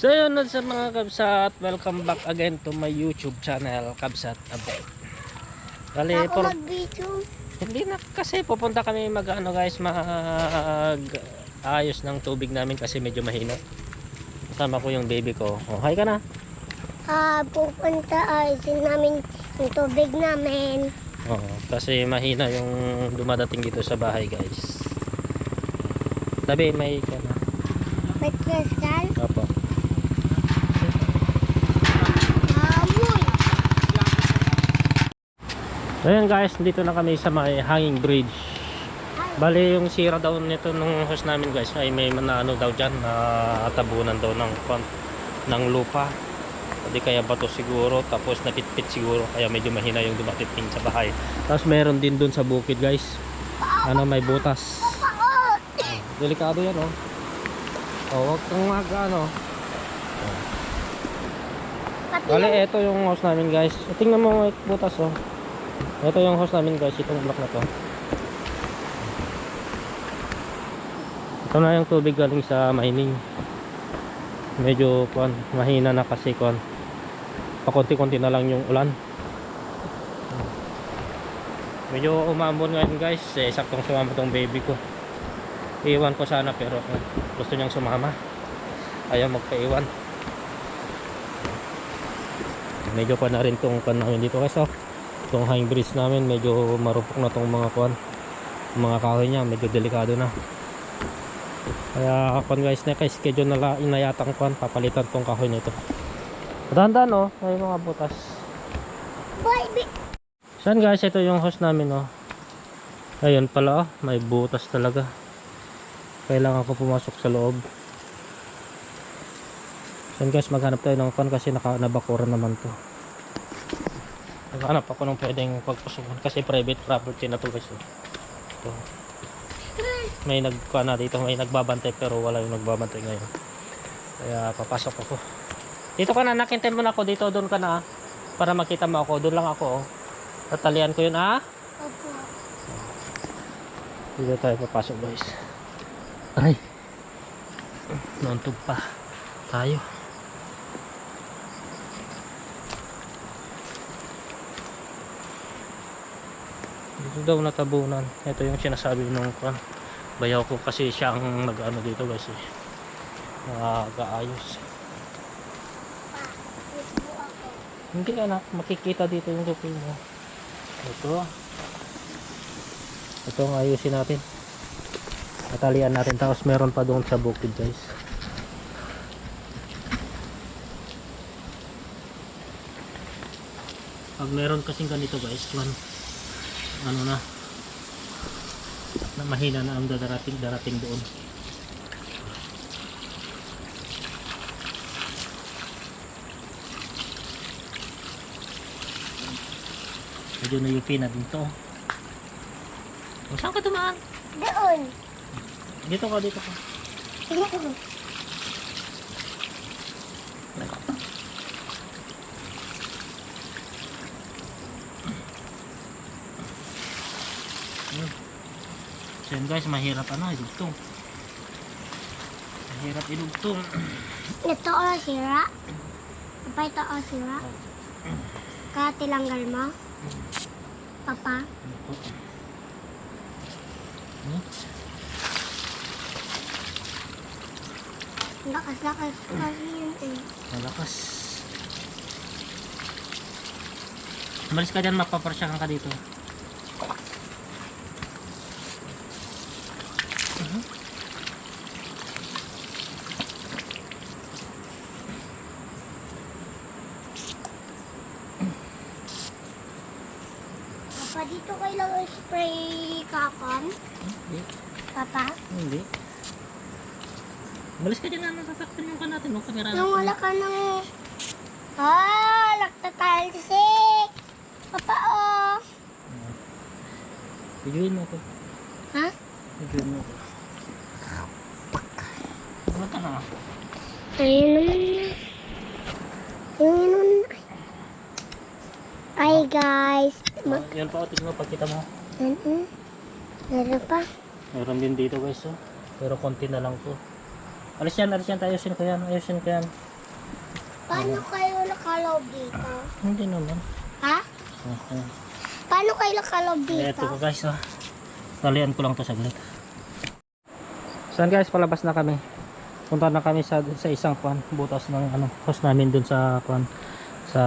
So yun nun sa mga kabsat, welcome back again to my YouTube channel, Kabsat Abel. Bali, Ako mag-video. hindi na kasi pupunta kami mag ano guys, mag ayos ng tubig namin kasi medyo mahina. Kasama ko yung baby ko. Oh, hi ka na. Ah, pupunta ayusin namin yung tubig namin. Oo, kasi mahina yung dumadating dito sa bahay guys. Tabi, may ka na. Ba't kasal? Opo. So guys, dito na kami sa may hanging bridge. Bali yung sira daw nito nung host namin guys ay may manano daw dyan na tabunan daw ng ng lupa. Hindi kaya bato siguro tapos napitpit siguro kaya medyo mahina yung dumatiting sa bahay. Tapos meron din dun sa bukid guys. Ano may butas. Delikado yan oh. Oh, wag kang mag ano. Bali ito yung house namin guys. Tingnan mo butas oh. Ito yung house namin guys, itong block na to. Ito na yung tubig galing sa mining. Medyo kuan, mahina na kasi kuan. Pakonti-konti na lang yung ulan. Medyo umambon ngayon guys, eh, saktong sumama tong baby ko. Iwan ko sana pero eh, gusto niyang sumama. Ayaw magpaiwan. Medyo pa na rin tong namin dito kasi itong hanging bridge namin medyo marupok na tong mga kuan. Mga kahoy niya medyo delikado na. Kaya kuan guys, na kay schedule na la, inayatang kuan papalitan tong kahoy nito. Dahan-dahan oh, may mga butas. baby. Saan guys, ito yung house namin oh. Ayun pala oh, may butas talaga. Kailangan ko pumasok sa loob. Saan guys, maghanap tayo ng kuan kasi naka nabakuran naman to. Naghanap ako ng pwedeng pagpasukan kasi private property na to guys. oh. Ito. May nagkuha na dito, may nagbabantay pero wala yung nagbabantay ngayon. Kaya papasok ako. Dito ka na, nakintay mo na ako dito, doon ka na ah. Para makita mo ako, doon lang ako oh. Tatalian ko yun ah. Opo. Dito tayo papasok guys. Aray. Nauntog pa tayo. Dito daw natabunan. Ito yung sinasabi nung kwan. Bayaw ko kasi siya ang nag-ano dito guys eh. Nag-aayos. Hindi anak, makikita dito yung lupin mo. Ito. Ito ang ayusin natin. Natalian natin. Tapos meron pa doon sa bukid guys. Pag meron kasing ganito guys, one, ano na, na mahina na ang darating darating doon. Medyo na-UP na din to. O, saan ka dumaan? Doon. Dito ka, dito ka. Doon. So yun guys, mahirap ano, idugtong. Mahirap idugtong. Ito o sira. Papa, ito o sira. Kaya tilanggal mo. Papa. Hmm? Lakas-lakas kasi yun eh. Malakas. Umalis ka dyan, mapaparsyakan ka dito. Mhm. Papa, dito kailangan spray kakon. Hindi. Papa. Hindi. Umalis ka dyan na, natatakpan Kamera Nung wala ka ng... Ah, laktatal kasi. Papa, oh. Videoin mo ko. Ha? Videoin mo ko. Ano ka na? Na. Ayun naman na. Ay, guys. Mag... Oh, yan pa, tingnan mo, pagkita mo. Ano? Meron pa. Meron din dito guys, oh. Pero konti na lang to. Alis yan, alis yan, ayusin ko yan, ayusin ko yan. Paano kayo nakalob dito? Hindi naman. Ha? Okay. Paano kayo nakalob dito? Ito ko guys oh. Talian ko lang to saglit. Saan guys, palabas na kami. Punta na kami sa sa isang kwan, butas ng ano, house namin dun sa kwan sa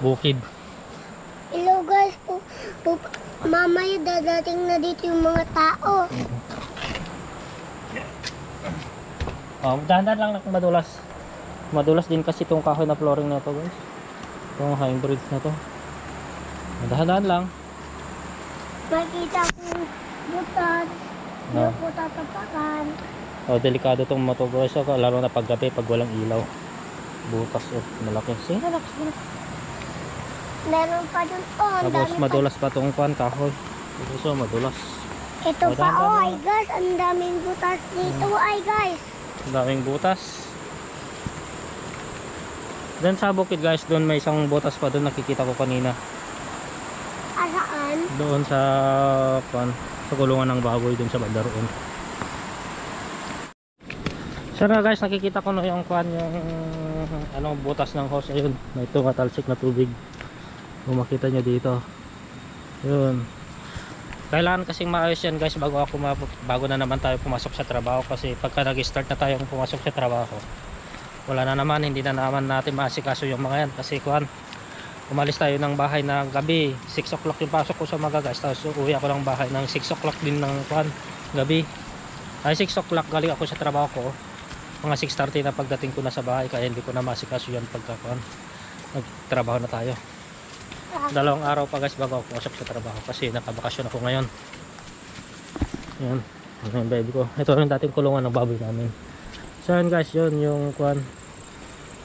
bukid. Hello guys, po, po, mamaya dadating na dito yung mga tao. Oh, dahan-dahan lang na madulas. Madulas din kasi itong kahoy na flooring na to guys. Itong hybrid na to. Dahan-dahan lang. Makita ko butas, No. hindi ko tatapakan. Oh, delikado tong motor guys. Oh, lalo na paggabi pag walang ilaw. Butas oh, malaki. Sige, relax, relax. Meron pa dun, oh, Tapos madulas pa tong kwan kahoy. So madulas. Ito Oh, pa, oh, lang. ay guys, ang daming butas dito, ay guys. Daming butas. Doon sa bukid guys, doon may isang butas pa doon nakikita ko kanina. Asaan? Doon sa kwan, sa kulungan ng baboy doon sa bandaroon. So na guys, nakikita ko na yung kwan yung anong butas ng hose ayun. May tumatalsik na tubig. Kung makita nyo dito. Yun. Kailangan kasing maayos yan guys bago ako bago na naman tayo pumasok sa trabaho. Kasi pagka nag-start na tayong pumasok sa trabaho wala na naman hindi na naman natin maasikaso yung mga yan. Kasi kuan umalis tayo ng bahay ng gabi 6 o'clock yung pasok ko sa mga guys. Tapos uwi ako ng bahay ng 6 o'clock din ng kuan gabi. Ay 6 o'clock galing ako sa trabaho ko. Mga 6.30 na pagdating ko na sa bahay kaya hindi ko na maasikaso yan pagka kuan nagtrabaho na tayo dalawang araw pa guys bago ako pumasok sa trabaho kasi nakabakasyon ako ngayon. Yan yan yung baby ko? Ito yung dating kulungan ng baboy namin. So yun guys yun yung kuan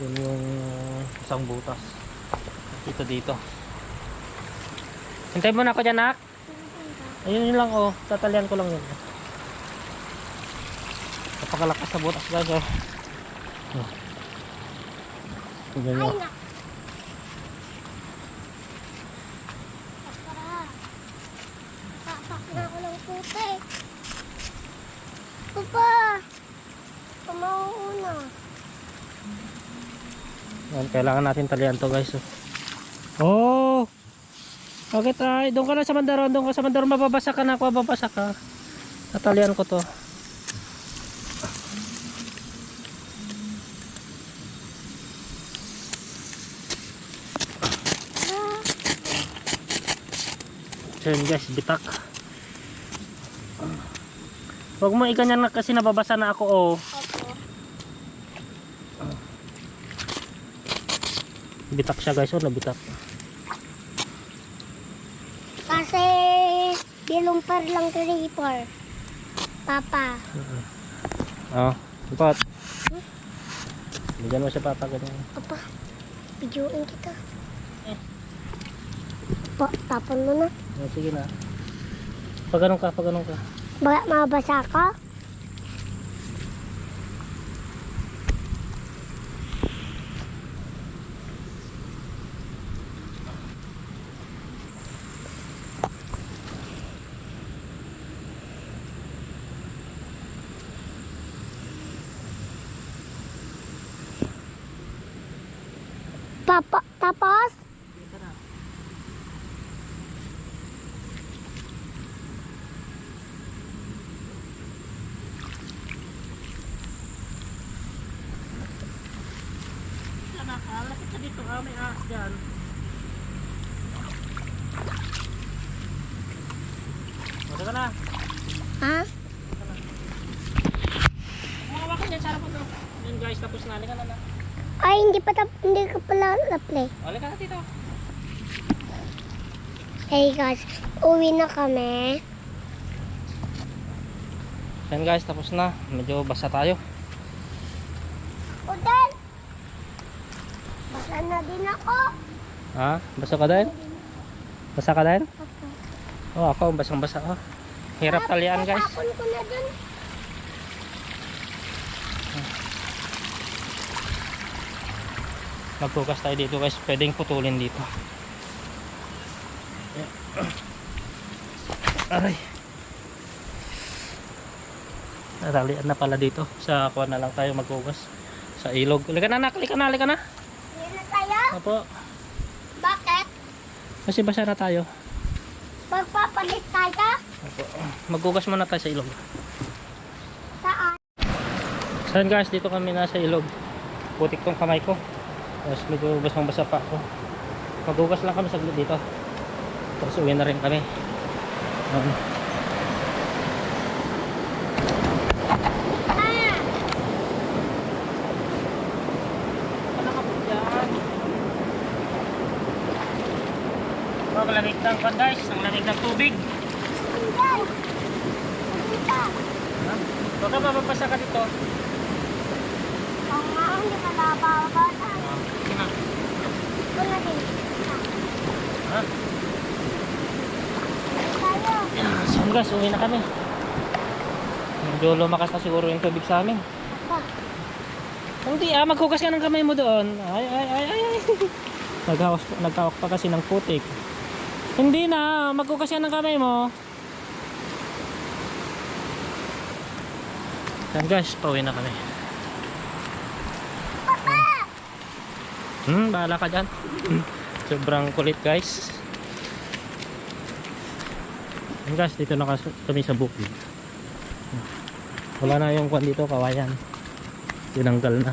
yun yung uh, isang butas. Dito dito. Hintay mo na ako dyan nak. Ayun yun lang oh. Tatalian ko lang yun. Napakalakas na butas guys oh. Oh nyo Ay, nak. Papa. Papak na ako ng puti. Papa. Pamauuna. Yan, kailangan natin talian to guys. Oh. oh! Bakit ay? Doon ka na sa mandaron. Doon ka sa mandaron. Mababasa ka na ako. Mababasa ka. Natalian ko to. Ah, So yun guys, bitak. Huwag mo iganyan na kasi nababasa na ako oh. Opo. Bitak siya guys. Oh, nabitak. Kasi bilumpar lang creeper. Papa. Oh, ipot. Bigyan mo siya papa ganyan. Papa. Videoin kita. Pa, tapon mo na. Oh, sige na. Pag ganun ka, pag ganun ka. Ba mabasa ka? Papa, tapos? Lapit ka dito ha, may ahas dyan. Mata ka na. Ha? Mawawa ka dyan, sarap mo to. Yun guys, tapos na. Halika na na. Ay, hindi pa tap, hindi ka pala na-play. Halika na dito. Hey guys, uwi na kami. Yan guys, tapos na. Medyo basa tayo. Basa na din ako. Ha? Basa ka din? Basa ka din? Oh, ako, basang basa oh. Hirap talian guys. Tatapon ko na dun. Magbukas tayo dito guys. Pwedeng putulin dito. Aray. Natalian na pala dito. Sa kuha na lang tayo magbukas. Sa ilog. Halika na, anak. Halika na, halika na. Opo. Bakit? Kasi basa na tayo. Magpapalit tayo? Opo. Maghugas muna tayo sa ilog. Saan? Yun guys, dito kami nasa ilog. Putik tong kamay ko. Tapos medyo basang basa pa ako. Maghugas lang kami saglit dito. Tapos uwi na rin kami. Um, Ah! Ano ka po dyan? Oh, ang lamig ng kwan guys. Ang lamig ng tubig. Ha? Huwag ka dito. Oo nga, hindi ka nakababasa. Ah, sige na. Ito na din. Ha? Tayo. Guys, uwi na kami. Medyo lumakas na siguro yung tubig sa amin. Hindi ah, maghugas ka ng kamay mo doon. Ay, ay, ay, ay. ay. Naghawas, nagkawak pa kasi ng putik. Hindi na, maghugas ka ng kamay mo. Yan guys, pauwi na kami. Hmm, bahala ka dyan. Sobrang kulit guys. Yan guys, dito na kami sa bukid. Wala na yung kwan dito, kawayan tinanggal na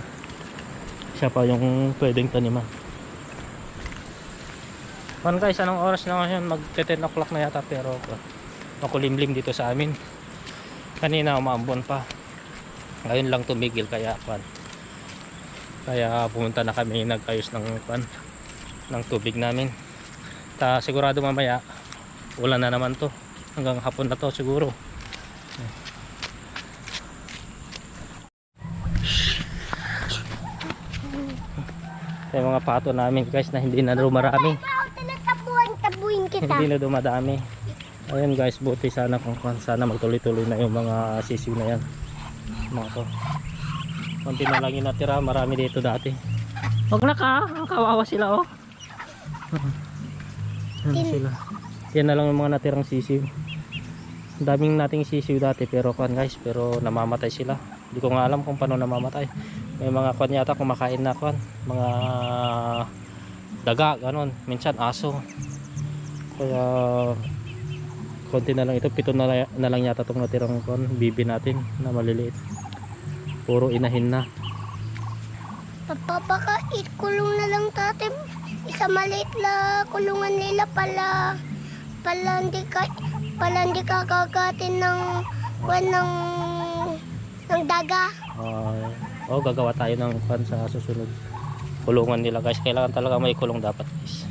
siya pa yung pwedeng taniman Pan guys, anong oras na ngayon? Mag 10 o'clock na yata pero makulimlim dito sa amin. Kanina umaambon pa. Ngayon lang tumigil kaya pan kaya pumunta na kami nagayos ng pan ng tubig namin. Ta sigurado mamaya ulan na naman to. Hanggang hapon na to siguro. Yung mga pato namin guys na hindi na tabuhin kita. hindi na dumadami. Ayun guys buti sana kung sana magtuloy-tuloy na yung mga sisiw na yan. Mga to. Konti na lang yung natira marami dito dati. Wag na ka ang kawawa sila oh. Tin- sila? Yan na lang yung mga natirang sisiw ang daming nating sisiw dati pero kan guys pero namamatay sila. Hindi ko nga alam kung paano namamatay. May mga kwan yata kumakain na kwan. Mga daga ganon minsan aso kaya konti na lang ito pito na, na lang yata itong natirang kwan bibi natin na maliliit puro inahin na Papapakait kulong na lang tatim. Isa maliit na kulungan nila pala. Pala hindi ka, pala hindi kakagatin ng, kwan ng, ng daga. Ah, oh gagawa tayo ng kwan sa susunod kulungan nila guys kailangan talaga may kulong dapat guys